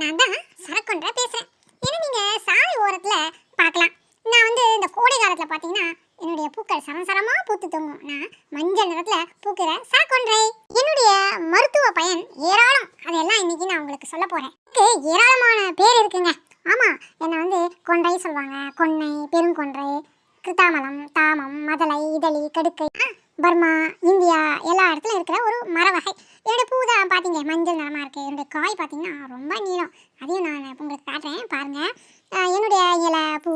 நான் தான் சரக்கொன்ற பேசுகிறேன் ஏன்னா நீங்கள் சாலை ஓரத்தில் பார்க்கலாம். நான் வந்து இந்த கோடை காலத்தில் பார்த்தீங்கன்னா என்னுடைய பூக்கள் சரசரமாக பூத்து தொங்கும். நான் மஞ்சள் நிறத்தில் பூக்கிற சரக்கொன்றை என்னுடைய மருத்துவ பயன் ஏராளம். அதெல்லாம் இன்னைக்கு நான் உங்களுக்கு சொல்ல போகிறேன் ஏராளமான பேர் இருக்குங்க. ஆமாம் என்னை வந்து கொன்றை சொல்லுவாங்க கொன்னை பெருங்கொன்றை கிருத்தாமலம் தாமம் மதலை இதழி கடுக்கை. பர்மா இந்தியா எல்லா இடத்துலையும் இருக்கிற ஒரு மர வகை என்னுடைய பூ தான் பார்த்தீங்க மஞ்சள் நிறமாக இருக்குது என்னுடைய காய் பார்த்தீங்கன்னா ரொம்ப நீளம். அதையும் நான் உங்களுக்கு காட்டுறேன் பாருங்க. என்னுடைய இலை பூ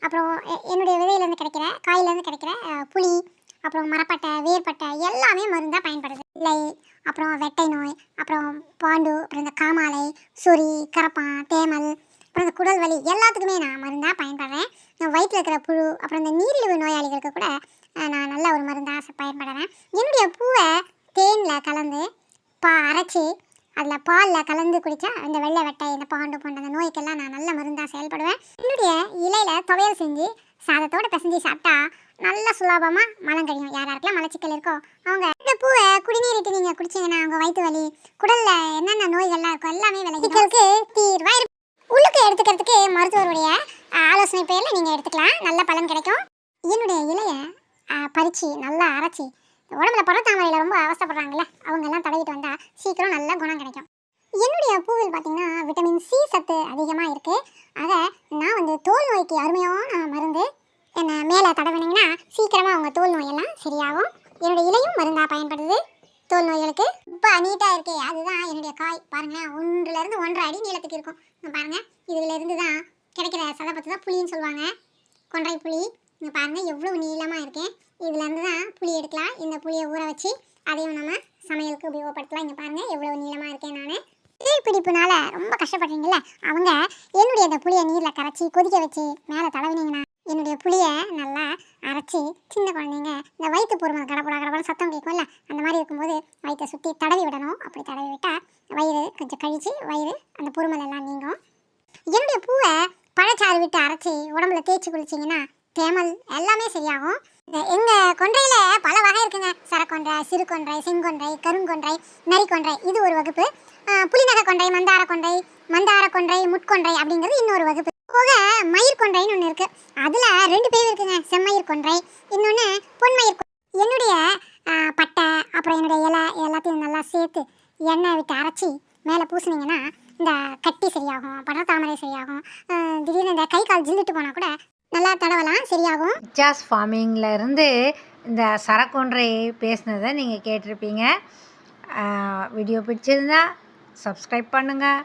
அப்புறம் எ- என்னுடைய விதையிலேருந்து கிடைக்கிற காயிலேருந்து கிடைக்கிற புளி அப்புறம் மரப்பட்டை வேர்பட்டை எல்லாமே மருந்தாக பயன்படுது. இலை அப்புறம் வெட்டை நோய் அப்புறம் பாண்டு அப்புறம் இந்த காமாலை சொறி கரப்பான் தேமல் அப்புறம் இந்த குடல் வலி எல்லாத்துக்குமே நான் மருந்தாக பயன்படுறேன் வயிற்றில் இருக்கிற புழு அப்புறம் இந்த நீரிழிவு நோயாளிகளுக்கு கூட நான் நல்ல ஒரு மருந்தாக பயன்படுறேன். என்னுடைய பூவை தேனில் கலந்து பா அரைச்சி அதில் பாலில் கலந்து குடித்தா இந்த வெள்ளை வெட்டை இந்த பாண்டு போன்ற அந்த நோய்க்கெல்லாம் நான் நல்ல மருந்தாக செயல்படுவேன். என்னுடைய இலையில் துவையல் செஞ்சு சாதத்தோட பிசைஞ்சு சாப்பிட்டா நல்ல சுலபமாக மலம் கழியும் யார் யாருக்கெல்லாம் மலச்சிக்கல் இருக்கோ அவங்க இந்த பூவை குடிநீரிட்டு நீங்கள் குடிச்சீங்கன்னா அவங்க வயிற்று வலி குடலில் என்னென்ன நோய்கள்லாம் இருக்கோ எல்லாமே விளைவிக்கிறதுக்கு தீர்வாக உள்ளுக்கு எடுத்துக்கிறதுக்கு மருத்துவருடைய ஆலோசனை பேரில் நீங்கள் எடுத்துக்கலாம். நல்ல பலன் கிடைக்கும். என்னுடைய இலையை பறித்து நல்லா அரைச்சி உடம்புல பருவத்தாமரையில் ரொம்ப அவஸ்தைப்படுறாங்கல்ல அவங்க எல்லாம் தடவிட்டு வந்தால் சீக்கிரம் நல்ல குணம் கிடைக்கும். என்னுடைய பூவில் பார்த்தீங்கன்னா விட்டமின் சி சத்து அதிகமாக இருக்குது அதை நான் வந்து தோல் நோய்க்கு அருமையான மருந்து என்னை மேலே தடவினீங்கன்னா சீக்கிரமாக அவங்க தோல் நோயெல்லாம் சரியாகும். என்னுடைய இலையும் மருந்தாக பயன்படுது. தோல் நோய்களுக்கு இப்போ நீட்டாக இருக்கே அதுதான் என்னுடைய காய். பாருங்களேன் ஒன்றுலேருந்து ஒன்றரை அடி நீளத்துக்கு இருக்கும். பாருங்கள் பாருங்க தான் கிடைக்கிற சதை பற்றி தான் புளின்னு சொல்லுவாங்க. கொன்றை புளி. இங்கே பாருங்கள் எவ்வளோ நீளமாக இருக்கேன் இதுலேருந்து தான் புளி எடுக்கலாம். இந்த புளியை ஊற வச்சு அதையும் நம்ம சமையலுக்கு உபயோகப்படுத்தலாம். இங்கே பாருங்க எவ்வளோ நீளமாக இருக்கேன் நான். நீர் பிடிப்புனால ரொம்ப கஷ்டப்படுறீங்கல்ல அவங்க என்னுடைய அந்த புளியை நீரில் கரைச்சி கொதிக்க வச்சு மேலே தடவினீங்கன்னா என்னுடைய புளியை நல்லா அரைச்சி சின்ன குழந்தைங்க இந்த வயிற்று பொறுமல் கடப்படா கடப்பட சத்தம் கேட்கும்ல அந்த மாதிரி இருக்கும்போது வயிற்றை சுற்றி தடவி விடணும். அப்படி தடவி விட்டால் வயிறு கொஞ்சம் கழித்து வயிறு அந்த பொறுமல் எல்லாம் நீங்கும். என்னுடைய பூவை பழச்சாறு விட்டு அரைச்சி உடம்புல தேய்ச்சி குளிச்சிங்கன்னா தேமல் எல்லாமே சரியாகும். இந்த கொன்றையில் பல வகை இருக்குங்க. சரக்கொன்றை சிறுகொன்றை செங்கொன்றை கருங்கொன்றை நரிக்கொன்றை இது ஒரு வகுப்பு. ஆஹ் புலிநகை கொன்றை மந்தார கொன்றை மந்தார கொன்றை முட்கொன்றை அப்படிங்கிறது இன்னொரு வகுப்பு. போக மயிர் கொன்றைன்னு ஒன்று இருக்குது அதில் ரெண்டு பேர் இருக்குங்க. செம்மயிர் கொன்றை இன்னொன்று பொன்மயிர் என்னுடைய பட்டை அப்புறம் என்னுடைய இலை எல்லாத்தையும் நல்லா சேர்த்து எண்ணெய் விட்டு அரைச்சி மேலே பூசினீங்கன்னா இந்த கட்டி சரியாகும் படத்தாமரை சரியாகும். திடீர்னு இந்த கை கால் ஜில்லுட்டு போனால் கூட நல்லா தடவலாம் சரியாகும். ஜாஸ் ஃபார்மிங்கில் இருந்து இந்த சரக்கொன்றை பேசினதை நீங்கள் கேட்டிருப்பீங்க. வீடியோ பிடிச்சிருந்தா சப்ஸ்கிரைப் பண்ணுங்கள்